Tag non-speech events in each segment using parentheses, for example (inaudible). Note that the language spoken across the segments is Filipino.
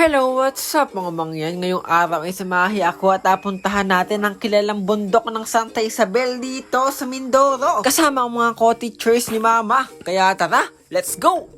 Hello, what's up mga mangyan? Ngayong araw ay samahi ako at apuntahan natin ang kilalang bundok ng Santa Isabel dito sa Mindoro. Kasama ang mga co-teachers ni Mama. Kaya tara, let's go!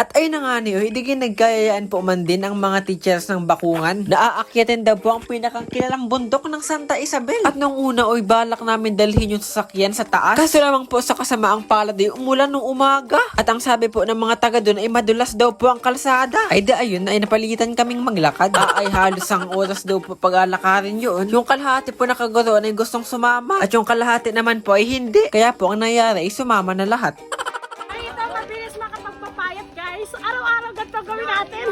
At ayun na nga niyo, hindi nagkayayaan po man din ang mga teachers ng bakungan na aakyatin daw po ang pinakang kilalang bundok ng Santa Isabel. At nung una, oy balak namin dalhin yung sasakyan sa taas. Kaso lamang po sa kasamaang palad ay umulan nung umaga. At ang sabi po ng mga taga doon ay madulas daw po ang kalsada. Ay da ayun, ay napalitan kaming maglakad. Ah, ay halos ang oras daw po pag-alakarin yun. Yung kalahati po nakagoroon ay gustong sumama. At yung kalahati naman po ay hindi. Kaya po ang nangyari ay sumama na lahat. Guys. Araw-araw ganito gawin natin.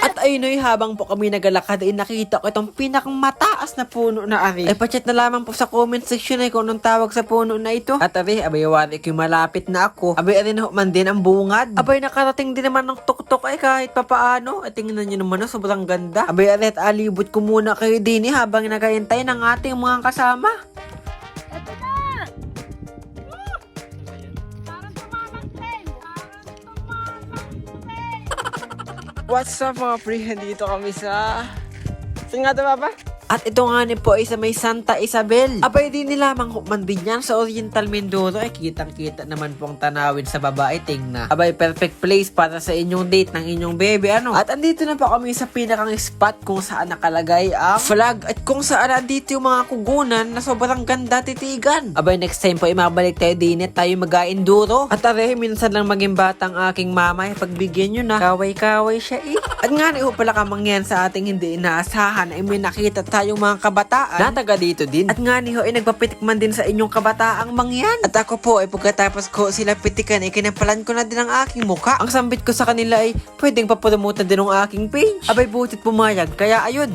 At ayun ay habang po kami nagalakad ay nakita ko itong pinakang mataas na puno na ari. Ay pachat na lamang po sa comment section ay kung anong tawag sa puno na ito. At ari, abay wari ko malapit na ako. Abay ari na man din ang bungad. Abay nakarating din naman ng tuktok ay kahit papaano. At tingnan nyo naman oh, sobrang ganda. Abay ari at alibot ko muna kayo din eh, habang nagahintay ng ating mga kasama. What's up mga pre? Dito kami sa... Saan nga ito, Papa? At ito nga ni po ay sa may Santa Isabel. Abay din nila manghukman din yan sa Oriental Mindoro. Ay kitang-kita naman pong tanawin sa babae. Tingna. Abay perfect place para sa inyong date ng inyong baby. Ano? At andito na po kami sa pinakang spot kung saan nakalagay ang flag. At kung saan andito yung mga kugunan na sobrang ganda titigan. Abay next time po ay mabalik tayo din tayo mag-enduro. At are, minsan lang maging batang aking mama. Ay pagbigyan nyo na. Kaway-kaway siya eh. At nga ni pala kamangyan sa ating hindi inaasahan ay may nakita tayong mga kabataan na taga dito din. At nga ni ho ay nagpapitik man din sa inyong kabataang mangyan. At ako po ay pagkatapos ko sila pitikan ay kinapalan ko na din ang aking muka. Ang sambit ko sa kanila ay pwedeng papromote din ang aking page. Abay butit pumayag. Kaya ayun.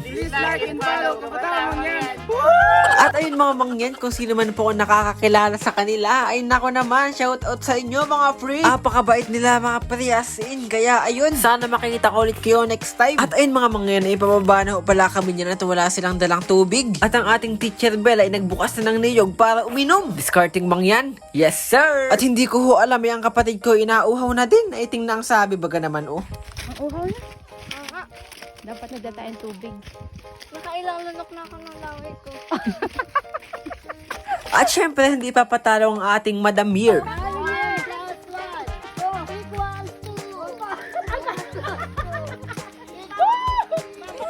At ayun mga mangyan, kung sino man po ang nakakakilala sa kanila, ay nako naman, shout out sa inyo mga free. Apakabait nila mga pre, as in. Kaya ayun, sana makikita ko ulit kayo next time. At ayun mga mangyan, ay pababa na pala kami niyan at wala silang dalang tubig. At ang ating teacher Bell ay nagbukas na ng niyog para uminom. Discarding mangyan? Yes sir! At hindi ko ho alam, ay ang kapatid ko inauhaw na din. Ay tingnan ang sabi baga naman oh. Ang uhaw na. Dapat nagdatayin tubig. Nakailang lunok na ako ng laway ko. (laughs) At syempre, hindi papatalo ang ating Madam Mir.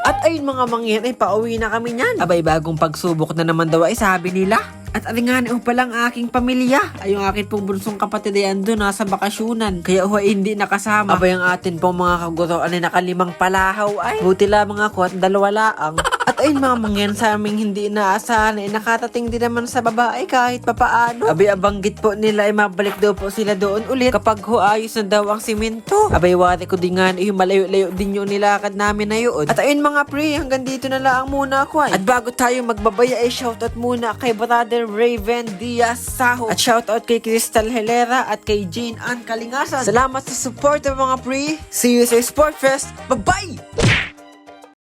At ayun mga mangyan, ay pauwi na kami niyan. Abay, bagong pagsubok na naman daw ay sabi nila. At alingan ho palang aking pamilya. Ay yung akin pong bunsong kapatid ay ando nasa bakasyunan. Kaya ho hindi nakasama. Abay ang atin pong mga kaguroan ay nakalimang palahaw ay. Buti lamang ako at dalawa laang. (laughs) At ayun mga mangyan sa aming hindi inaasahan ay nakatating din naman sa babae kahit papaano. Abay abanggit po nila ay mabalik daw po sila doon ulit kapag ho ayos na daw ang simento. Abay wari ko din nga ay malayo-layo din yung nilakad namin na yun. At ayun mga pre, hanggang dito na lang muna ako ay. At bago tayo magbabaya ay shoutout muna kay brother Raven Diaz Saho. At shoutout kay Crystal Helera at kay Jane Ann Kalingasan. Salamat sa support mga pre. See you sa Sport Fest. Bye-bye!